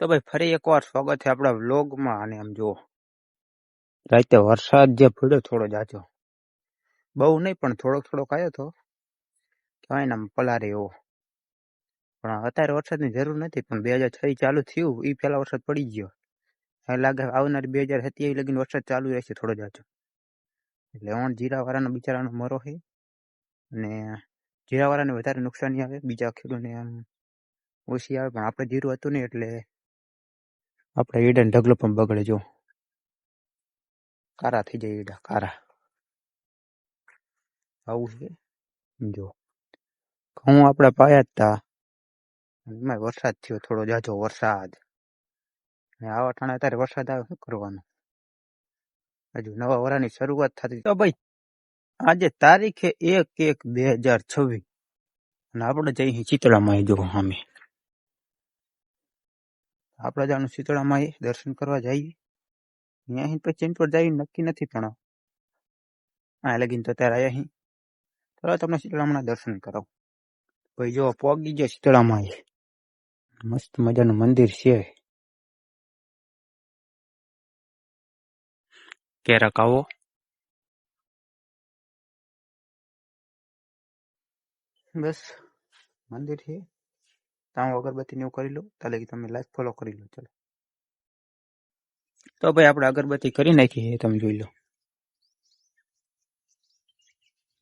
તો ભાઈ ફરી એકવાર સ્વાગત છે આપણા વ્લોગમાં. અને આમ જુઓ, રાતે વરસાદ જે પડ્યો થોડો જાજો બહુ નહીં, પણ થોડોક થોડોક આવ્યો તો. કહેવાય ને આમ પલારે એવો. પણ અત્યારે વરસાદની જરૂર નથી, પણ બે હજાર છ ચાલુ થયું. એ પહેલા વરસાદ પડી ગયો. એ લાગે આવનાર બે હજાર સત્યાવીસ લગીને વરસાદ ચાલુ રહેશે થોડો જાજો એટલે ઓણ જીરાવાળાનો બિચારાનો મરો છે અને જીરાવાળાને વધારે નુકસાની આવે, બીજા ખેડૂતને આમ ઓછી આવે, પણ આપણે જીરું હતું નહીં એટલે આપણે ઈડન ઢગલો પણ બગડે જો. કારા થઈ જાય ઈડા, કારા. આવું છે? જો. ઘઉં આપણે પાયા હતા એમાં વરસાદ થયો થોડો જાજો વરસાદ. આવા ઠાણે અત્યારે વરસાદ આવે, શું કરવાનું? હજુ નવા વરાની શરૂઆત થતી. તો ભાઈ, આજે તારીખે એક એક બે હજાર છવ્વીસ. અને આપણે જઈ ચિતળામાં જો સામે આપણે જાણું શીતળામાં એ દર્શન કરવા જઈએ અહીંયા અહીં પછી ચેન્જ પર જઈએ નક્કી નથી પણ આ લગીન તો ત્યારે અહીં. ચલો તમને શીતળામાં દર્શન કરાવું. ભાઈ જો પોગી ગયા શીતળામાં મસ્ત મજાનું મંદિર છે. ક્યારેક આવો. બસ મંદિર છે. ત્યાં અગરબત્તીને એવું કરી લો, તાલે કે તમે લાઈફ ફોલો કરી લો, ચલો. તો ભાઈ આપણે અગરબત્તી કરી નાખીએ તમે જોઈ લો.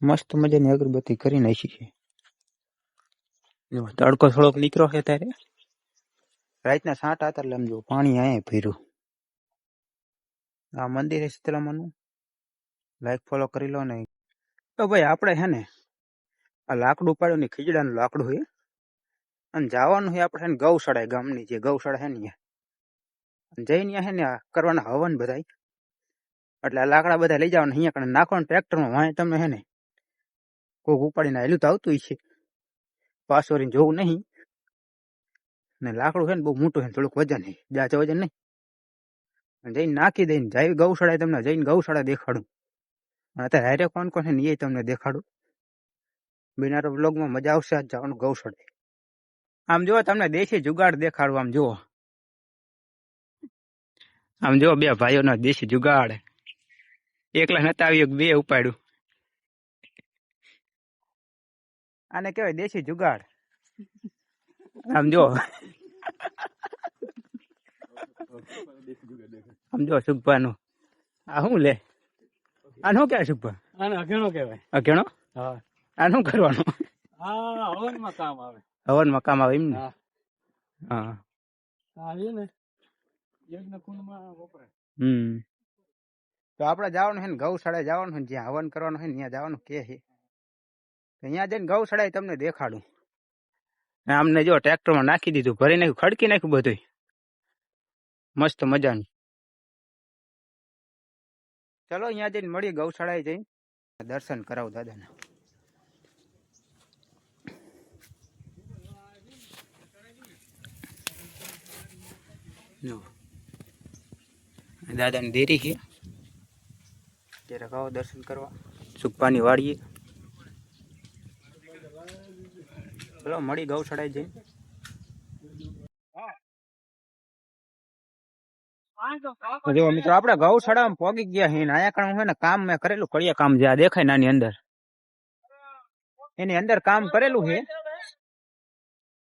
મસ્ત મજાની અગરબત્તી કરી નાખી છે. તડકો થોડોક નીકળો છે ત્યારે રાતના સાત આતર લમજો પાણી અહીંયા ફેર્યું આ મંદિર શીતલામાનું. લાઈક ફોલો કરી લો ને. તો ભાઈ આપણે હે ને, આ લાકડું પાડ્યું ને ખીજડાનું લાકડું છે અને જવાનું છે આપણે ને ગૌશાળા ગામની જે ગૌશાળા છે ને અને જઈને હે ને કરવાના હવન બધાય. એટલે લાકડા બધા લઈ જવાના, અહીંયા કણે નાખવાનું ટ્રેક્ટરમાં વાંય તમે હે ને કોક ઉપાડીને હેલું તો આવતું છે પાછોરીને જોવું નહીં. ને લાકડું છે ને બહુ મોટું છે થોડુંક વજન છે જાચે વજન નહીં. જઈને નાખી દઈને જાય ગૌશાળાએ તમને, જઈને ગૌશાળા દેખાડું. અને અત્યારે હારે કોણ કોણ છે ને એ તમને દેખાડું. બિનારો બ્લોગમાં મજા આવશે આજ જવાનું ગૌશાળે. આમ જુઓ તમને દેશી જુગાડ દેખાડું આમ જુઓ. આમ જુઓ બે ભાઈઓનો દેશી જુગાડ. એકલા નતા આવ્યું બે ઉપાડ્યું. આને કહેવાય દેશી જુગાડ. આમ જો આમ જો સુગભાનું. આ શું લે? આ શું કહેવાય સુગભા? આને અઘેણો કહેવાય. અઘેણો? હા. આ શું કરવાનું? આ હવનમાં કામ આવે. હવનમાં કામ આવે એમ ને? હા. હા. આ ને. યજ્ઞ કુંડમાં વપરાય. હમ. તો આપણે જવાનું છે ને ગૌશાળાએ જવાનું છે ને જ્યાં હવન કરવાનું છે ને ત્યાં જવાનું કે છે અહીંયા જઈને ગૌશાળાએ તમને દેખાડું. આમને જો ટ્રેક્ટરમાં નાખી દીધું ભરી નાખ્યું ખડકી નાખ્યું બધું મસ્ત મજાનું. ચલો અહીંયા જઈને મળીએ ગૌશાળાએ જઈને. દર્શન કરાવું દાદાના. જો. દાદાની દેરી છે. ત્યારે આવો દર્શન કરવા. સુખપાની વાડીએ. ચલો મળી ગૌશાળાએ જઈને. જો મિત્રો આપણે ગૌશાળામાં પોગી ગયા છીએ આયા કણ છે ને કામ મેં કરેલું કળિયા કામ જે આ દેખાય નાની અંદર. એની અંદર કામ કરેલું છે.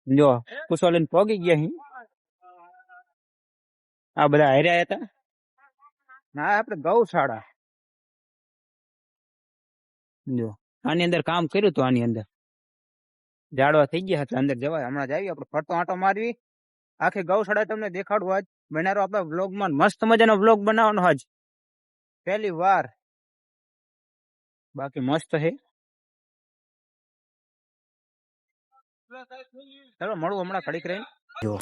જો કુશો પોગી ગયા અહીં આ બધા હાર્યા હતા? ના આપણે ગૌશાળા. જો આની અંદર કામ કર્યું હતું આની અંદર? ઝાડવા થઈ ગયા હતા અંદર જવાય હમણાં જ આવી આપણે ફરતો આંટો મારવી. આખી ગૌશાળા તમને દેખાડવું આજ. બનારો આપણા વ્લોગમાં મસ્ત મજાનો વ્લોગ બનાવવાનો આજ. પહેલી વાર. બાકી મસ્ત છે ચલો મળું હમણાં ઘડીક રહીને. જો.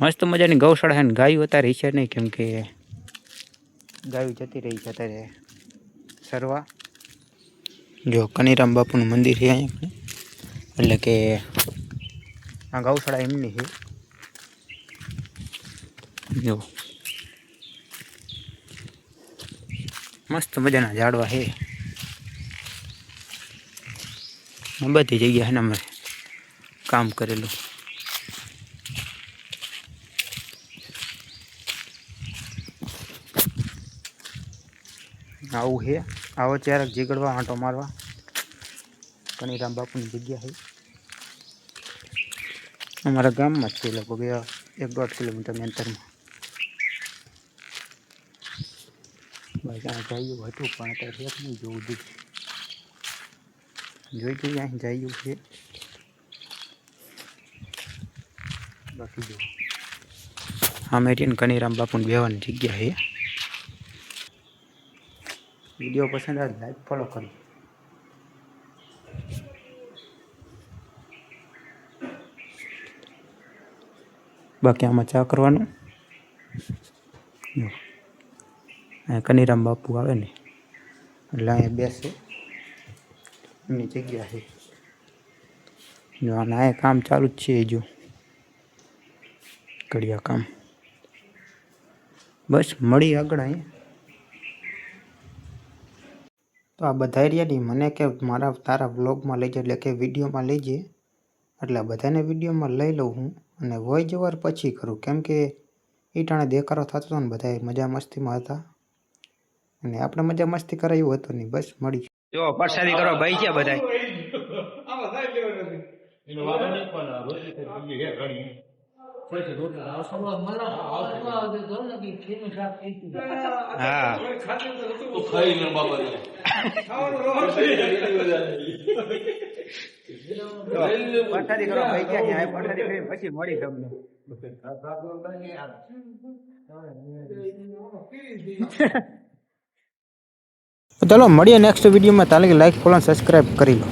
મસ્ત મજાની ગૌશાળા છે ને. ગાયું અત્યારે છે નહીં કેમ કે ગાયું જતી રહી છે અત્યારે સરવા. જો કનીરામ બાપુનું મંદિર છે અહીંયા એટલે કે આ ગૌશાળા એમની છે. જો. મસ્ત મજાના ઝાડવા છે. બધી જગ્યા ને અમારે કામ કરેલું. આવું છે. આવો ચારક જીગડવા, આંટો મારવા. કનીરામ બાપુની જગ્યા છે. અમારા ગામમાં જ છે લગભગ એક દોઢ કિલોમીટરની અંતરમાં. ભાઈ ત્યાં જયું હતું, પણ અત્યારે એક નહીં જોવું દીધું જોઈ જોઈએ અહીં જયું છે. બાકી જો. હા મેટીને કનીરામ બાપુને બેવાની જગ્યા છે. વીડિયો પસંદ આવે લાઈક ફોલો કરો. બાકી આમાં ચા કરવાનું? કનીરામ બાપુ આવે ને, એટલે અહીંયા બેસે. એમની જગ્યા છે. જો, અને અહીંયા કામ ચાલુ જ છે જો કડિયા કામ. બસ, મળી આગળ અહીંયા. તો આ બધા એરિયાની મને કે મારા તારા વ્લોગમાં લઈ જાય એટલે કે વિડીયોમાં લઈ જાય એટલે બધાને વિડીયોમાં લઈ લઉં હું અને વોય જવાર પછી કરું. કેમ કે એ ટાણે દેખારો થતો હતો ને બધા મજા મસ્તીમાં હતા. અને આપણે મજા મસ્તી કરે એવું હતું નહીં. બસ મળી જો પરસાદી કરો ભાઈ છે બધા પછી મળી તમને ચલો મળીએ નેક્સ્ટ વિડીયોમાં તાલે લાઈક ફોલો સબસ્ક્રાઈબ કરી લો.